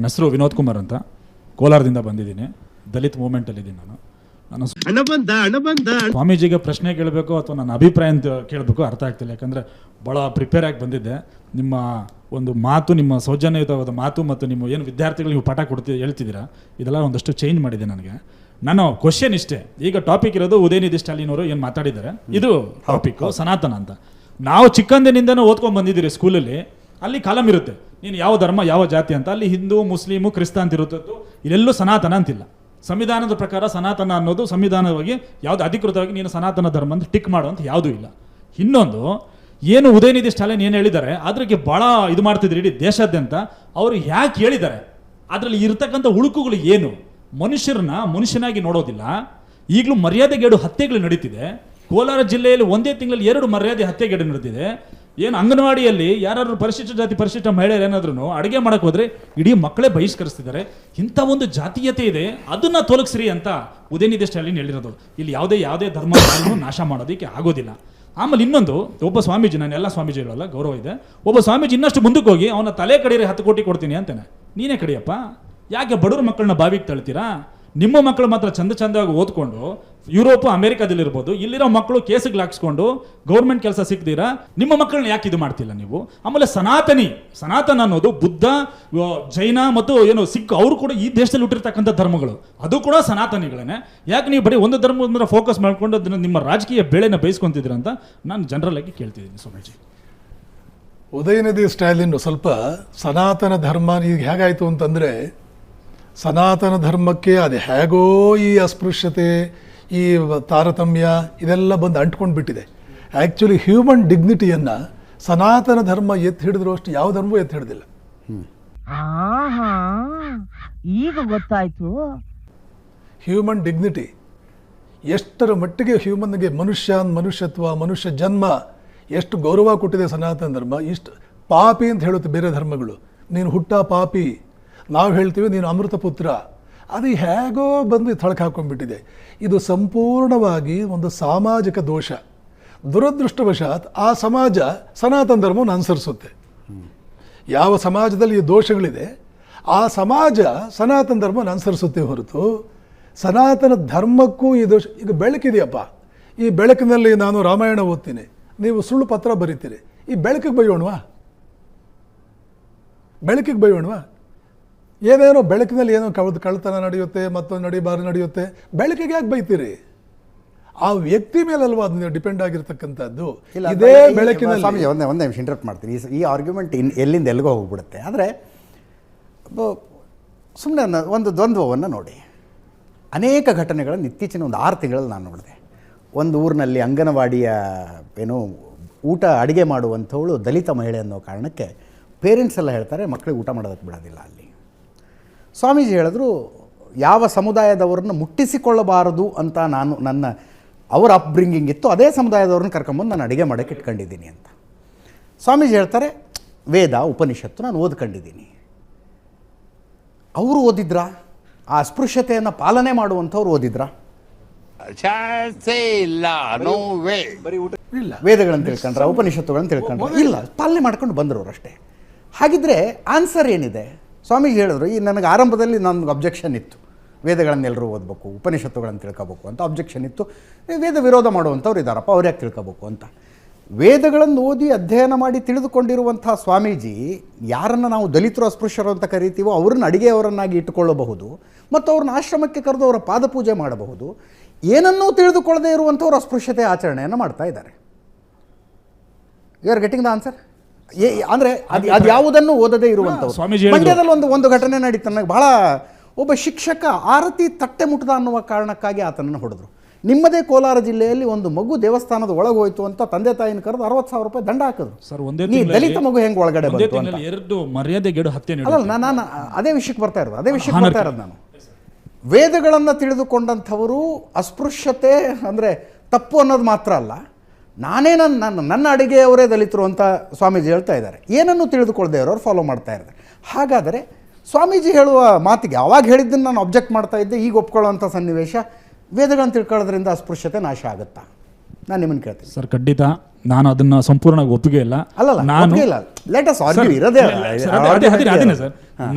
ನನ್ನ ಹೆಸರು ವಿನೋದ್ ಕುಮಾರ್ ಅಂತ ಕೋಲಾರದಿಂದ ಬಂದಿದ್ದೀನಿ. ದಲಿತ್ ಮೂವ್ಮೆಂಟಲ್ಲಿದ್ದೀನಿ ನಾನು. ನಾನು ಸ್ವಾಮೀಜಿಗೆ ಪ್ರಶ್ನೆ ಕೇಳಬೇಕು ಅಥವಾ ನನ್ನ ಅಭಿಪ್ರಾಯ ಅಂತ ಕೇಳಬೇಕು ಅರ್ಥ ಆಗ್ತಿಲ್ಲ. ಯಾಕಂದರೆ ಭಾಳ ಪ್ರಿಪೇರ್ ಆಗಿ ಬಂದಿದ್ದೆ. ನಿಮ್ಮ ಒಂದು ಮಾತು ನಿಮ್ಮ ಸೌಜನ್ಯಯುತವಾದ ಮಾತು ಮತ್ತು ನಿಮ್ಮ ಏನು ವಿದ್ಯಾರ್ಥಿಗಳು ನೀವು ಪಾಠ ಕೊಡ್ತಿ ಹೇಳ್ತಿದ್ದೀರಾ ಇದೆಲ್ಲ ಒಂದಷ್ಟು ಚೇಂಜ್ ಮಾಡಿದೆ ನನಗೆ. ನಾನು ಕ್ವಶನ್ ಇಷ್ಟೇ. ಈಗ ಟಾಪಿಕ್ ಇರೋದು ಉದಯನಿಧಿ ಸ್ಟಾಲಿನ್ ಅವರು ಏನು ಮಾತಾಡಿದ್ದಾರೆ? ಇದು ಟಾಪಿಕ್ ಸನಾತನ ಅಂತ. ನಾವು ಚಿಕ್ಕಂದಿನಿಂದನೂ ಓದ್ಕೊಂಡು ಬಂದಿದ್ದೀರಿ ಸ್ಕೂಲಲ್ಲಿ ಅಲ್ಲಿ ಕಾಲಂ ಇರುತ್ತೆ. ನೀನು ಯಾವ ಧರ್ಮ, ಯಾವ ಜಾತಿ ಅಂತ. ಅಲ್ಲಿ ಹಿಂದೂ, ಮುಸ್ಲಿಮು, ಕ್ರಿಸ್ತ ಅಂತ ಇರುತ್ತೆ ಇಲ್ಲೆಲ್ಲೂ ಸನಾತನ ಅಂತಿಲ್ಲ. ಸಂವಿಧಾನದ ಪ್ರಕಾರ ಸನಾತನ ಅನ್ನೋದು ಸಂವಿಧಾನವಾಗಿ ಯಾವುದು ಅಧಿಕೃತವಾಗಿ ನೀನು ಸನಾತನ ಧರ್ಮ ಅಂತ ಟಿಕ್ ಮಾಡು ಅಂತ ಯಾವುದೂ ಇಲ್ಲ. ಇನ್ನೊಂದು, ಏನು ಉದಯನಿಧಿ ಸ್ಟಾಲಿನ್ ಏನು ಹೇಳಿದ್ದಾರೆ, ಅದ್ರಿಗೆ ಭಾಳ ಇದು ಮಾಡ್ತಿದ್ರು ಇಡೀ ದೇಶಾದ್ಯಂತ. ಅವರು ಯಾಕೆ ಹೇಳಿದ್ದಾರೆ? ಅದರಲ್ಲಿ ಇರತಕ್ಕಂಥ ಉಳುಕುಗಳು ಏನು? ಮನುಷ್ಯರನ್ನ ಮನುಷ್ಯನಾಗಿ ನೋಡೋದಿಲ್ಲ. ಈಗಲೂ ಮರ್ಯಾದೆಗೇಡು ಹತ್ಯೆಗಳು ನಡೀತಿದೆ. ಕೋಲಾರ ಜಿಲ್ಲೆಯಲ್ಲಿ ಒಂದೇ ತಿಂಗಳಲ್ಲಿ ಎರಡು ಮರ್ಯಾದೆ ಹತ್ಯೆಗೇಡು ನಡೆದಿದೆ ಏನು ಅಂಗನವಾಡಿಯಲ್ಲಿ ಯಾರು ಪರಿಶಿಷ್ಟ ಜಾತಿ, ಪರಿಶಿಷ್ಟ ಮಹಿಳೆಯರು ಏನಾದ್ರೂ ಅಡುಗೆ ಮಾಡಕ್ ಹೋದ್ರೆ ಇಡೀ ಮಕ್ಕಳೇ ಬಹಿಷ್ಕರಿಸ್ತಿದ್ದಾರೆ. ಇಂಥ ಒಂದು ಜಾತೀಯತೆ ಇದೆ, ಅದನ್ನ ತೊಲಗಿಸ್ರಿ ಅಂತ ಉದಯನಿಧಿ ಸ್ಟಾಲಿನ್ ಹೇಳಿರೋದು. ಇಲ್ಲಿ ಯಾವುದೇ ಯಾವುದೇ ಧರ್ಮ ನಾಶ ಮಾಡೋದಕ್ಕೆ ಆಗೋದಿಲ್ಲ. ಆಮೇಲೆ ಇನ್ನೊಂದು, ಒಬ್ಬ ಸ್ವಾಮೀಜಿ, ನಾನು ಎಲ್ಲ ಸ್ವಾಮೀಜಿಗಳಲ್ಲ ಗೌರವ ಇದೆ. ಒಬ್ಬ ಸ್ವಾಮೀಜಿ ಇನ್ನಷ್ಟು ಮುಂದಕ್ಕೆ ಹೋಗಿ ಅವನ ತಲೆ ಕಡಿಯರೆ ಹತ್ತು ಕೋಟಿ ಕೊಡ್ತೀನಿ ಅಂತಾನೆ. ನೀನೇ ಕಡಿಯಪ್ಪ, ಯಾಕೆ ಬಡವ್ರ ಮಕ್ಕಳನ್ನ ಬಾವಿಗೆ ತಳ್ತೀರಾ? ನಿಮ್ಮ ಮಕ್ಕಳು ಮಾತ್ರ ಚಂದ, ಚಂದವಾಗಿ ಓದ್ಕೊಂಡು ಯುರೋಪ್, ಅಮೆರಿಕಾದಲ್ಲಿರ್ಬೋದು, ಇಲ್ಲಿರೋ ಮಕ್ಕಳು ಕೇಸಿಗೆ ಲಾಕ್ಸ್ಕೊಂಡು ಗೌರ್ಮೆಂಟ್ ಕೆಲಸ ಸಿಗ್ದಿರಾ ನಿಮ್ಮ ಮಕ್ಕಳನ್ನ ಯಾಕೆ ಇದು ಮಾಡ್ತಿಲ್ಲ ನೀವು? ಆಮೇಲೆ ಸನಾತನಿ, ಸನಾತನ ಅನ್ನೋದು ಬುದ್ಧ ಜೈನ ಮತ್ತು ಏನು ಸಿಖ್, ಅವರು ಕೂಡ ಈ ದೇಶದಲ್ಲಿ ಹುಟ್ಟಿರ್ತಕ್ಕಂಥ ಧರ್ಮಗಳು. ಅದು ಕೂಡ ಸನಾತನಿಗಳೇ ಯಾಕೆ ನೀವು ಬರೀ ಒಂದು ಧರ್ಮದ ಮೇಲೆ ಫೋಕಸ್ ಮಾಡ್ಕೊಂಡು ಅದನ್ನ ನಿಮ್ಮ ರಾಜಕೀಯ ಬೆಳೆನ ಬಯಸ್ಕೊಂತಿದ್ದೀರ ಅಂತ ನಾನು ಜನರಲ್ ಆಗಿ ಕೇಳ್ತಿದ್ದೀನಿ ಸ್ವಾಮೀಜಿ. ಉದಯನದಿ ಸ್ಟಾಲಿನ್ ಸ್ವಲ್ಪ ಸನಾತನ ಧರ್ಮ ಈಗ ಹೇಗಾಯಿತು ಅಂತಂದರೆ ಸನಾತನ ಧರ್ಮಕ್ಕೆ ಅದು ಹೇಗೋ ಈ ಅಸ್ಪೃಶ್ಯತೆ ಈ ತಾರತಮ್ಯ ಇದೆಲ್ಲ ಬಂದು ಅಂಟ್ಕೊಂಡು ಬಿಟ್ಟಿದೆ. ಆ್ಯಕ್ಚುಲಿ ಹ್ಯೂಮನ್ ಡಿಗ್ನಿಟಿಯನ್ನು ಸನಾತನ ಧರ್ಮ ಎತ್ತಿ ಹಿಡಿದ್ರು ಅಷ್ಟು ಯಾವ ಧರ್ಮವೂ ಎತ್ತಿ ಹಿಡಿದಿಲ್ಲ. ಆಹಾ ಈಗ ಗೊತ್ತಾಯ್ತು. ಹ್ಯೂಮನ್ ಡಿಗ್ನಿಟಿ ಎಷ್ಟರ ಮಟ್ಟಿಗೆ ಹ್ಯೂಮನ್ಗೆ ಮನುಷ್ಯ ಮನುಷ್ಯತ್ವ ಮನುಷ್ಯ ಜನ್ಮ ಎಷ್ಟು ಗೌರವ ಕೊಟ್ಟಿದೆ ಸನಾತನ ಧರ್ಮ ಇಷ್ಟು ಪಾಪಿ ಅಂತ ಹೇಳುತ್ತೆ ಬೇರೆ ಧರ್ಮಗಳು. ನೀನು ಹುಟ್ಟ ಪಾಪಿ ನಾವು ಹೇಳ್ತೀವಿ ನೀನು ಅಮೃತ ಪುತ್ರ. ಅದು ಹೇಗೋ ಬಂದು ಥಳಕ್ ಹಾಕೊಂಡ್ಬಿಟ್ಟಿದೆ. ಇದು ಸಂಪೂರ್ಣವಾಗಿ ಒಂದು ಸಾಮಾಜಿಕ ದೋಷ. ದುರದೃಷ್ಟವಶಾತ್ ಆ ಸಮಾಜ ಸನಾತನ ಧರ್ಮವನ್ನು ಅನುಸರಿಸುತ್ತೆ. ಯಾವ ಸಮಾಜದಲ್ಲಿ ಈ ದೋಷಗಳಿದೆ, ಆ ಸಮಾಜ ಸನಾತನ ಧರ್ಮವನ್ನು ಅನುಸರಿಸುತ್ತೆ ಹೊರತು ಸನಾತನ ಧರ್ಮಕ್ಕೂ ಈ ದೋಷ, ಈಗ ಬೆಳಕಿದೆಯಪ್ಪ ಈ ಬೆಳಕಿನಲ್ಲಿ ನಾನು ರಾಮಾಯಣ ಓದ್ತೀನಿ. ನೀವು ಸುಳ್ಳು ಪತ್ರ ಬರೀತೀರಿ. ಈ ಬೆಳಕಿಗೆ ಬೈಯೋಣವಾ? ಬೆಳಕಿಗೆ ಬೈಯೋಣವಾ? ಏನೇನೋ ಬೆಳಕಿನಲ್ಲಿ ಏನೋ ಕಳ್ದು ಕಳ್ತನ ನಡೆಯುತ್ತೆ ಮತ್ತೊಂದು ನಡಿಬಾರ ನಡೆಯುತ್ತೆ ಬೆಳಕಿಗೆ ಯಾಕೆ ಬೈತೀರಿ? ಆ ವ್ಯಕ್ತಿ ಮೇಲಲ್ವಾ ಅದು ಡಿಪೆಂಡ್ ಆಗಿರ್ತಕ್ಕಂಥದ್ದು? ಇಲ್ಲ ಇದೇ ಬೆಳಕಿನ ಬೆಳಕಿನಲ್ಲಿ. ಸ್ವಾಮೀಜಿ ಒಂದೇ ಒಂದೇ ನಿಮಿಷ ಇಂಟ್ರಪ್ಟ್ ಮಾಡ್ತೀನಿ. ಈ ಆರ್ಗ್ಯುಮೆಂಟ್ ಇನ್ ಎಲ್ಲಿಂದ ಎಲ್ಲಿಗೋ ಹೋಗ್ಬಿಡುತ್ತೆ. ಆದರೆ ಸುಮ್ಮನೆ ಒಂದು ದ್ವಂದ್ವವನ್ನು ನೋಡಿ. ಅನೇಕ ಘಟನೆಗಳನ್ನು ಇತ್ತೀಚಿನ ಒಂದು ಆರು ತಿಂಗಳಲ್ಲಿ ನಾನು ನೋಡಿದೆ. ಒಂದು ಊರಿನಲ್ಲಿ ಅಂಗನವಾಡಿಯ ಏನು ಊಟ ಅಡುಗೆ ಮಾಡುವಂಥವಳು ದಲಿತ ಮಹಿಳೆ ಅನ್ನೋ ಕಾರಣಕ್ಕೆ ಪೇರೆಂಟ್ಸ್ ಎಲ್ಲ ಹೇಳ್ತಾರೆ ಮಕ್ಕಳಿಗೆ ಊಟ ಮಾಡೋದಕ್ಕೆ ಬಿಡೋದಿಲ್ಲ ಅಲ್ಲಿ. ಸ್ವಾಮೀಜಿ ಹೇಳಿದ್ರು ಯಾವ ಸಮುದಾಯದವರನ್ನು ಮುಟ್ಟಿಸಿಕೊಳ್ಳಬಾರದು ಅಂತ ನಾನು ನನ್ನ ಅವರ ಅಪ್ಬ್ರಿಂಗಿಂಗ್ ಇತ್ತು ಅದೇ ಸಮುದಾಯದವ್ರನ್ನ ಕರ್ಕೊಂಬಂದು ನಾನು ಅಡುಗೆ ಮಾಡೋಕ್ಕೆ ಇಟ್ಕೊಂಡಿದ್ದೀನಿ ಅಂತ. ಸ್ವಾಮೀಜಿ ಹೇಳ್ತಾರೆ ವೇದ ಉಪನಿಷತ್ತು ನಾನು ಓದ್ಕೊಂಡಿದ್ದೀನಿ. ಅವರು ಓದಿದ್ರಾ? ಆ ಅಸ್ಪೃಶ್ಯತೆಯನ್ನು ಪಾಲನೆ ಮಾಡುವಂಥವ್ರು ಓದಿದ್ರಾ? ಇಲ್ಲ ನೋ ವೇ ಇಲ್ಲ. ವೇದಗಳನ್ನು ತಿಳ್ಕೊಂಡ್ರ ಉಪನಿಷತ್ತುಗಳನ್ನು ತಿಳ್ಕೊಂಡ್ರ? ಇಲ್ಲ ಪಾಲನೆ ಮಾಡ್ಕೊಂಡು ಬಂದರು ಅವರು ಅಷ್ಟೇ. ಹಾಗಿದ್ರೆ ಆನ್ಸರ್ ಏನಿದೆ? ಸ್ವಾಮೀಜಿ ಹೇಳಿದ್ರು, ಈ ನನಗೆ ಆರಂಭದಲ್ಲಿ ನನಗೆ ಅಬ್ಜೆಕ್ಷನ್ ಇತ್ತು. ವೇದಗಳನ್ನೆಲ್ಲರೂ ಓದಬೇಕು, ಉಪನಿಷತ್ತುಗಳನ್ನು ತಿಳ್ಕೋಬೇಕು ಅಂತ ಅಬ್ಜೆಕ್ಷನ್ ಇತ್ತು. ವೇದ ವಿರೋಧ ಮಾಡುವಂಥವ್ರು ಇದ್ದಾರಪ್ಪ ಅವ್ರು ಯಾಕೆ ತಿಳ್ಕೋಬೇಕು ಅಂತ. ವೇದಗಳನ್ನು ಓದಿ ಅಧ್ಯಯನ ಮಾಡಿ ತಿಳಿದುಕೊಂಡಿರುವಂಥ ಸ್ವಾಮೀಜಿ, ಯಾರನ್ನು ನಾವು ದಲಿತರು, ಅಸ್ಪೃಶ್ಯರು ಅಂತ ಕರಿತೀವೋ ಅವ್ರನ್ನ ಅಡಿಗೆಯವರನ್ನಾಗಿ ಇಟ್ಟುಕೊಳ್ಳಬಹುದು, ಮತ್ತು ಅವ್ರನ್ನ ಆಶ್ರಮಕ್ಕೆ ಕರೆದು ಅವರ ಪಾದಪೂಜೆ ಮಾಡಬಹುದು. ಏನನ್ನೂ ತಿಳಿದುಕೊಳ್ಳದೇ ಇರುವಂಥವ್ರು ಅಸ್ಪೃಶ್ಯತೆ ಆಚರಣೆಯನ್ನು ಮಾಡ್ತಾ ಇದ್ದಾರೆ. You are getting the answer ಅಂದ್ರೆ ಅದು ಅದು ಯಾವುದನ್ನು ಓದದೇ ಇರುವಂಥವ್ರು. ಸ್ವಾಮೀಜಿ ಹೇಳಿದ್ರು. ಮಂಡ್ಯದಲ್ಲಿ ಒಂದು ಒಂದು ಘಟನೆ ನಡೀತು. ನನಗೆ ಬಹಳ ಒಬ್ಬ ಶಿಕ್ಷಕ ಆರತಿ ತಟ್ಟೆ ಮುಟ್ಟದ ಅನ್ನುವ ಕಾರಣಕ್ಕಾಗಿ ಆತನನ್ನು ಹೊಡೆದ್ರು. ನಿಮ್ಮದೇ ಕೋಲಾರ ಜಿಲ್ಲೆಯಲ್ಲಿ ಒಂದು ಮಗು ದೇವಸ್ಥಾನದ ಒಳಗೆ ಹೋಯ್ತು ಅಂತ ತಂದೆ ತಾಯಿನ ಕರೆದು ಅರವತ್ತು ಸಾವಿರ ರೂಪಾಯಿ ದಂಡ ಹಾಕಿದ್ರು. ಸರ್ ಒಂದೇ ನೀ ತಿಂಗಳಲ್ಲಿ- ದಲಿತ ಮಗು ಹೆಂಗೆ ಒಳಗಡೆ ಒಂದೇ ಬಂತು ಅಂತ. ತಿಂಗಳಲ್ಲಿ ಎರಡು ಮರ್ಯಾದೆಗೇಡು ಹತ್ಯೆ ಅಲ್ಲ ನಾನು ನಾನು ಅದೇ ವಿಷಯಕ್ಕೆ ಬರ್ತಾ ಇರೋದು. ಅದೇ ವಿಷಯಕ್ಕೆ. ಬರ್ತಾ ಇರೋದು ನಾನು. ವೇದಗಳನ್ನು ತಿಳಿದುಕೊಂಡಂಥವರು ಅಸ್ಪೃಶ್ಯತೆ ಅಂದರೆ ತಪ್ಪು ಅನ್ನೋದು ಮಾತ್ರ ಅಲ್ಲ. ನಾನೇ ನನ್ನ ನನ್ನ ನನ್ನ ಅಡುಗೆಯವರೇ ದಲಿತರು ಅಂತ ಸ್ವಾಮೀಜಿ ಹೇಳ್ತಾ ಇದ್ದಾರೆ. ಏನನ್ನು ತಿಳಿದುಕೊಳ್ಳದೆ ಇರೋರು ಫಾಲೋ ಮಾಡ್ತಾ ಇದ್ದಾರೆ. ಹಾಗಾದರೆ ಸ್ವಾಮೀಜಿ ಹೇಳುವ ಮಾತಿಗೆ ಅವಾಗ ಹೇಳಿದ್ದನ್ನು ನಾನು ಅಬ್ಜೆಕ್ಟ್ ಮಾಡ್ತಾ ಇದ್ದೆ ಈಗ ಒಪ್ಕೊಳ್ಳೋವಂಥ ಸನ್ನಿವೇಶ ವೇದಗಳನ್ನು ತಿಳ್ಕೊಳ್ಳೋದ್ರಿಂದ ಅಸ್ಪೃಶ್ಯತೆ ನಾಶ ಆಗುತ್ತಾ? ನಾನು ನಿಮ್ಮನ್ನು ಕೇಳ್ತೀನಿ. ಸರ್ ಖಂಡಿತ ನಾನು ಅದನ್ನ ಸಂಪೂರ್ಣವಾಗಿ ಒಪ್ಪಿಗೆ ಇಲ್ಲ. ಅಲ್ಲ ನಾನು ಇರೋದೇ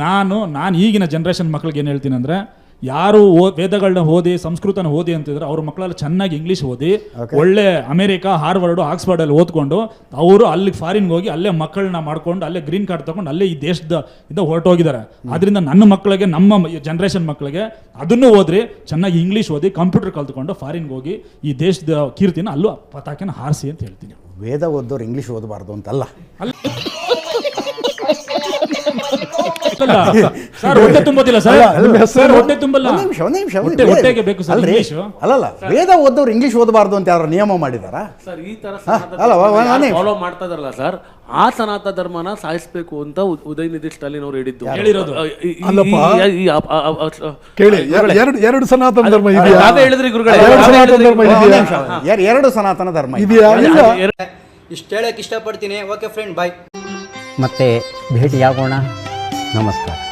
ನಾನು ನಾನು ಈಗಿನ ಜನ್ರೇಷನ್ ಮಕ್ಕಳಿಗೆ ಏನು ಹೇಳ್ತೀನಿ ಅಂದ್ರೆ ಯಾರು ಓ- ವೇದಗಳನ್ನ ಓದಿ ಸಂಸ್ಕೃತನ ಓದಿ ಅಂತಿದ್ರೆ ಅವ್ರ ಮಕ್ಕಳೆಲ್ಲ ಚೆನ್ನಾಗಿ ಇಂಗ್ಲೀಷ್ ಓದಿ ಒಳ್ಳೆ ಅಮೆರಿಕಾ ಹಾರ್ವರ್ಡು ಆಕ್ಸ್ಫರ್ಡ್ ಅಲ್ಲಿ ಓದ್ಕೊಂಡು ಅವರು ಅಲ್ಲಿ ಫಾರಿನ್ಗೆ ಹೋಗಿ ಅಲ್ಲೇ ಮಕ್ಕಳನ್ನ ಮಾಡ್ಕೊಂಡು ಅಲ್ಲೇ ಗ್ರೀನ್ ಕಾರ್ಡ್ ತಗೊಂಡು ಅಲ್ಲೇ ಈ ದೇಶದ ಇಂದ ಹೊರಟೋಗಿದ್ದಾರೆ. ಅದರಿಂದ ನನ್ನ ಮಕ್ಕಳಿಗೆ ನಮ್ಮ ಜನ್ರೇಷನ್ ಮಕ್ಕಳಿಗೆ ಅದನ್ನು ಓದ್ರಿ ಚೆನ್ನಾಗಿ ಇಂಗ್ಲೀಷ್ ಓದಿ ಕಂಪ್ಯೂಟರ್ ಕಲ್ತ್ಕೊಂಡು ಫಾರಿನ್ಗೆ ಹೋಗಿ ಈ ದೇಶದ ಕೀರ್ತಿನ ಅಲ್ಲೂ ಪತಾಕಿನ ಹಾರಿಸಿ ಅಂತ ಹೇಳ್ತೀನಿ. ವೇದ ಓದೋರು ಇಂಗ್ಲೀಷ್ ಓದಬಾರ್ದು ಅಂತಲ್ಲ. ಅಲ್ಲ, ಸರ್ ಹೊಟ್ಟೆ ತುಂಬೋದಿಲ್ಲ ಸರ್. ಸರ್ ಹೊಟ್ಟೆ ತುಂಬಲ್ಲ. ಒಂದು ನಿಮಿಷ ಒಂದು ನಿಮಿಷ ಒಂದು ಹೊಟ್ಟೆ ನಿಮಿಷ. ಹೊಟ್ಟೆಗೆ ಬೇಕು ಸರ್ ಅಲ್ರಿ, ಇಂಗ್ಲೀಷು. ಅಲ್ಲಲ್ಲ ವೇದ ಓದೋರು ಇಂಗ್ಲಿಷ್ ಓದಬಾರ್ದು ಅಂತ ಯಾರು ನಿಯಮ ಮಾಡಿದಾರ? ಸರ್ ಈ ತರ ಅಲ್ಲ, ವ- ವ- ಒಂದೇ ಫಾಲೋ ಮಾಡ್ತಾ ಇದಾರಲ್ಲ ಸರ್ ಆ ಸನಾತನ ಧರ್ಮನ ಸಾಯಿಸ್ಬೇಕು ಅಂತ ಉ- ಉದಯನಿಧಿ ಸ್ಟಾಲಿನ್ ಅವರು ಹೇಳಿದ್ದು ಹೇಳಿರೋದು. ಅ, ಈ- ಈ- ಅಲ್ಲಪ್ಪ. ಈ- ಈ- ಆ- ಆ- ಆ- ಆ- ಕೇಳಿ ಎರಡು ಎರಡು ಸನಾತನ ಧರ್ಮ ಇದೆಯಾ? ಅದೇ ಹೇಳಿದ್ರಿ ಗುರುಗಳೇ. ಎರಡು ಅದೇ ಸನಾತನ ಹೇಳಿದ್ರಿ ಧರ್ಮ ಒಂದು ಇದೆಯಾ? ಎರಡು ಸನಾತನ ಧರ್ಮ ಇದೆ. ಇದೆಯಾ? ಇಲ್ಲ. ಇಷ್ಟು ಹೇಳಕ್ಕೆ ಇಷ್ಟಪಡ್ತೀನಿ. ಓಕೆ ಫ್ರೆಂಡ್ ಬಾಯ್ ಮತ್ತೆ ಭೇಟಿಯಾಗೋಣ. नमस्कार।